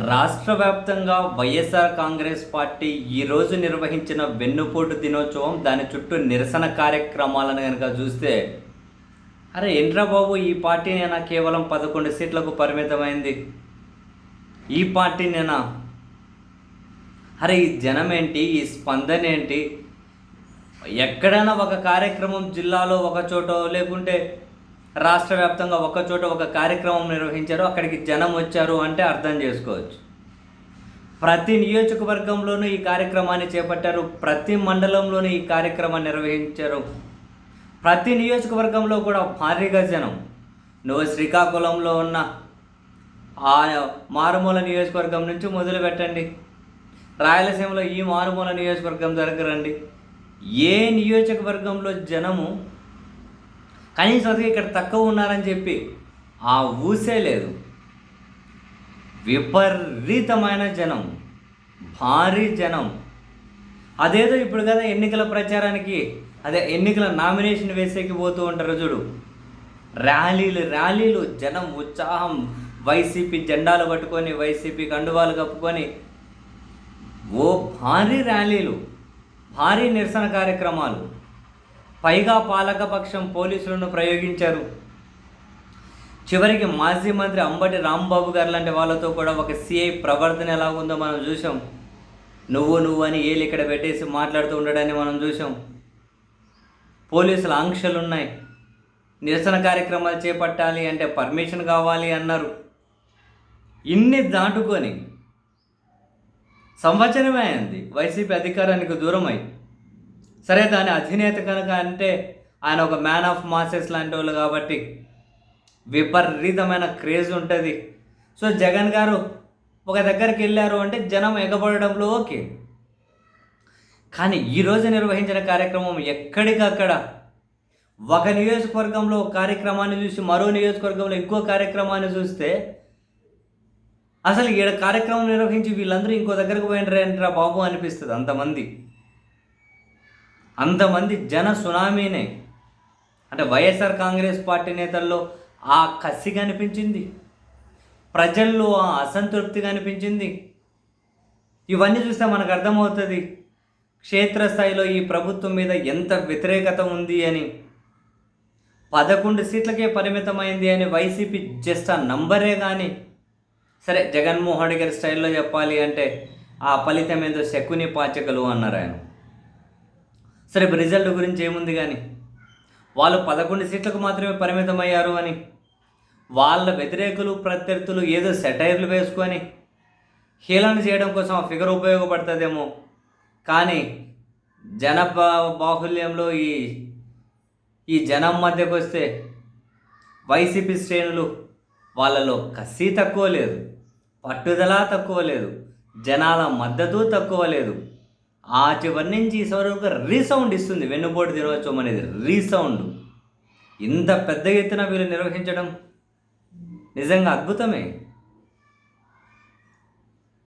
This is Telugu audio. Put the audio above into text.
రాష్ట్ర వ్యాప్తంగా వైఎస్ఆర్ కాంగ్రెస్ పార్టీ ఈరోజు నిర్వహించిన వెన్నుపోటు దినోత్సవం దాని చుట్టూ నిరసన కార్యక్రమాలను కనుక చూస్తే అరే ఏంట్రా బాబు ఈ పార్టీనేనా కేవలం పదకొండు సీట్లకు పరిమితమైంది. ఈ పార్టీనేనా? అరే ఈ జనం ఏంటి ఈ స్పందన ఏంటి ఎక్కడైనా ఒక కార్యక్రమం జిల్లాలో ఒక చోట లేకుంటే రాష్ట్ర వ్యాప్తంగా ఒకచోట ఒక కార్యక్రమం నిర్వహించారు అక్కడికి జనం వచ్చారు అంటే అర్థం చేసుకోవచ్చు. ప్రతి నియోజకవర్గంలోనూ ఈ కార్యక్రమాన్ని చేపట్టారు ప్రతి మండలంలోనూ ఈ కార్యక్రమాన్ని నిర్వహించారు. ప్రతి నియోజకవర్గంలో కూడా భారీగా జనం. నువ్వు శ్రీకాకుళంలో ఉన్న ఆ మారుమూల నియోజకవర్గం నుంచి మొదలు పెట్టండి. రాయలసీమలో ఈ మారుమూల నియోజకవర్గం దగ్గర రండి. ఏ నియోజకవర్గంలో జనము కనీసం అది ఇక్కడ తక్కువ ఉన్నారని చెప్పి ఆ ఊసే లేదు. విపరీతమైన జనం భారీ జనం. అదేదో ఇప్పుడు కదా ఎన్నికల ప్రచారానికి అదే ఎన్నికల నామినేషన్ వేసేకి పోతూ ఉంటారు చూడు. ర్యాలీలు ర్యాలీలు జనం ఉత్సాహం. వైసీపీ జెండాలు పట్టుకొని వైసీపీ కండువాలు కప్పుకొని. ఓ భారీ ర్యాలీలు భారీ నిరసన కార్యక్రమాలు. పైగా పాలకపక్షం పోలీసులను ప్రయోగించారు. చివరికి మాజీ మంత్రి అంబటి రాంబాబు గారు లాంటి వాళ్ళతో కూడా ఒక సిఐ ప్రవర్తన ఎలా ఉందో మనం చూసాం నువ్వు నువ్వు అని ఏలు ఇక్కడ పెట్టేసి మాట్లాడుతూ ఉండడాన్ని మనం చూసాం పోలీసుల ఆంక్షలు ఉన్నాయి నిరసన కార్యక్రమాలు చేపట్టాలి అంటే పర్మిషన్ కావాలి అన్నారు. ఇన్ని దాటుకొని సంవత్సరమే అయింది. వైసీపీ అధికారానికి దూరమై సరే దాని అధినేత కనుక అంటే ఆయన ఒక మ్యాన్ ఆఫ్ మాసెస్ లాంటి వాళ్ళు కాబట్టి విపరీతమైన క్రేజ్ ఉంటుంది. సో జగన్ గారు ఒక దగ్గరికి వెళ్ళారు అంటే జనం ఎగబడడంలో ఓకే. కానీ ఈరోజు నిర్వహించిన కార్యక్రమం ఎక్కడికక్కడ ఒక నియోజకవర్గంలో కార్యక్రమాన్ని చూసి మరో నియోజకవర్గంలో ఇంకో కార్యక్రమాన్ని చూస్తే అసలు ఈడ కార్యక్రమం నిర్వహించి వీళ్ళందరూ ఇంకో దగ్గరకు పోయినరేంట్రా బాబు అనిపిస్తుంది అంతమంది. అంతమంది జన సునామీనే. అంటే వైఎస్ఆర్ కాంగ్రెస్ పార్టీ నేతల్లో ఆ కసి కనిపించింది. ప్రజల్లో ఆ అసంతృప్తి కనిపించింది. ఇవన్నీ చూస్తే మనకు అర్థమవుతుంది క్షేత్రస్థాయిలో ఈ ప్రభుత్వం మీద ఎంత వ్యతిరేకత ఉంది అని. పదకొండు సీట్లకే పరిమితమైంది అని వైసీపీ జస్ట్ ఆ నంబరే కానీ సరే జగన్మోహన్ రెడ్డి గారి స్టైల్లో చెప్పాలి అంటే ఆ ఫలితం ఏదో శకుని పాచకలు అన్నారు ఆయన. సరే ఇప్పుడు రిజల్ట్ గురించి ఏముంది కానీ? వాళ్ళు పదకొండు సీట్లకు మాత్రమే పరిమితమయ్యారు అని వాళ్ళ వ్యతిరేకులు ప్రత్యర్థులు ఏదో సెటైర్లు వేసుకొని హీలన చేయడం కోసం ఆ ఫిగర్ ఉపయోగపడుతుందేమో. కానీ జన బాహుల్యంలో ఈ ఈ జనం మధ్యకు వస్తే వైసీపీ శ్రేణులు వాళ్ళలో కసి తక్కువ లేదు పట్టుదల తక్కువ లేదు జనాల మద్దతు తక్కువ లేదు. ఆ చివరి నుంచి ఈ చివరి వరకు రీసౌండ్ ఇస్తుంది. వెన్నుపోటు దినోత్సవం అనేది రీసౌండ్ ఇంత పెద్ద ఎత్తున వీళ్ళు నిర్వహించడం నిజంగా అద్భుతమే.